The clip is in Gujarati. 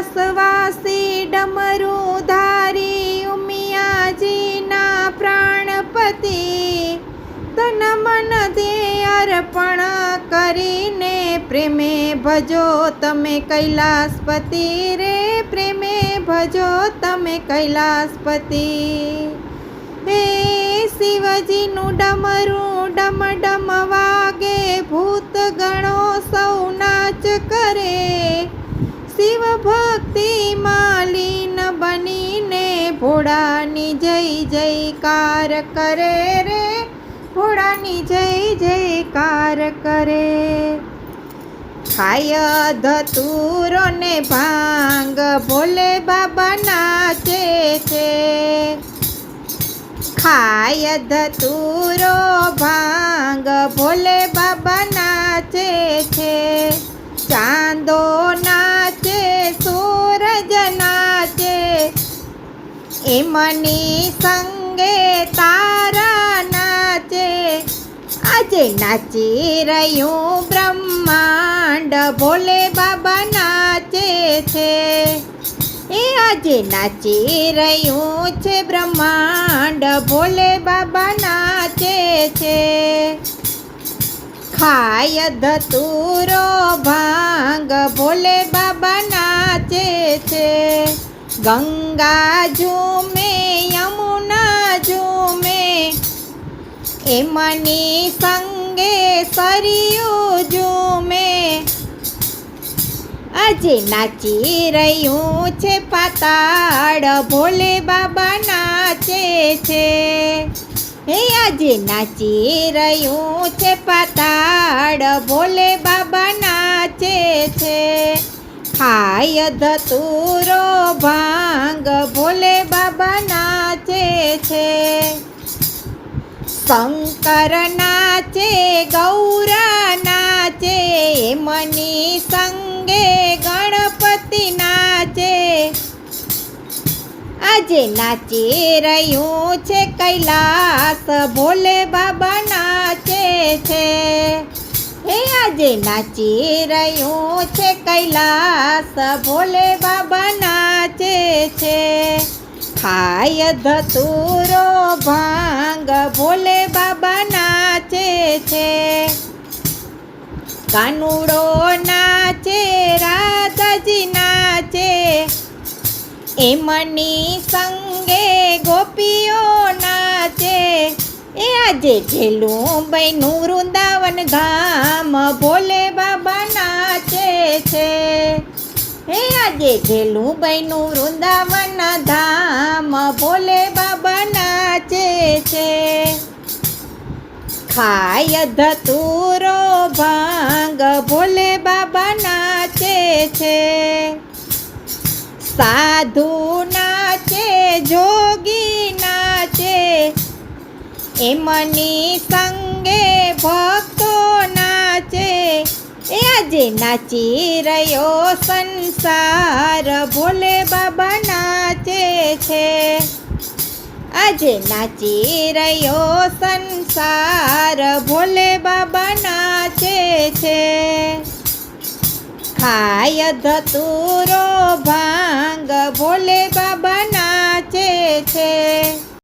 કૈલાસવાસી ડમરું ધારી ઉમિયાજીના પ્રાણપતિ, તન મન દે અર્પણ કરીને પ્રેમે ભજો તમે કૈલાસપતિ, રે પ્રેમે ભજો તમે કૈલાસપતિ. હે શિવજીનું ડમરું ડમ ડમ ભોળાની જય, જયકાર કરે રે, ભોળાની જય, જયકાર કરે. ખાય ધતુરો ને ભાંગ ભોલે બાબા નાચે છે ખાય ધતુરો ભાંગ ભોલે એમની સંગે તારા નાચે. આજે નાચી રહ્યું બ્રહ્માંડ, ભોલે બાબા નાચે છે. એ આજે નાચી રહ્યું છે બ્રહ્માંડ, ભોલે બાબા નાચે છે. ખાય ધતુરો ભાંગ, ભોલે બાબા નાચે છે. ગંગા ઝૂમે, યમુના ઝૂમે, એમની સંગે સરિયું ઝૂમે. આજે નાચી રહ્યું છે પાતાળ, ભોલે બાબા નાચે છે. હે, આજે નાચી રહ્યું છે પાતાળ, ભોલે બાબા નાચે છે. ખાય ધતુરો છે. શંકર નાચે ગૌર નાચે મની સંગે ગણપતિ નાચે આજે નાચી રહ્યું છે કૈલાસ, ભોલે બાબા નાચે છે. હે, આજે નાચી રહ્યું છે કૈલાસ, ભોલે બાબા નાચે છે. ખાય ધતુરો ભાંગ ભોલે બાબા નાચે છે. કાનુડો નાચે રાધાજી નાચે. એમની સંગે ગોપીઓ નાચે. એ આજે ઢેલું બૈનું વૃંદાવન ધામ ભોલે બાબા આજે બહેનું વૃંદાવન ધામ, ભોલે બાબા નાચે છે. ખાય ધતુરો ભાંગ, ભોલે બાબા નાચે છે. સાધુ નાચે, જોગી નાચે. એમની સંગે ભક્તો નાચે આજે નાચી રહ્યો સંસાર ભોલે બાબા નાચે છે. આજે નાચી રહ્યો સંસાર ભોલે બાબા નાચે છે. ખાય ધતુરો ભાંગ ભોલે બાબા નાચે છે.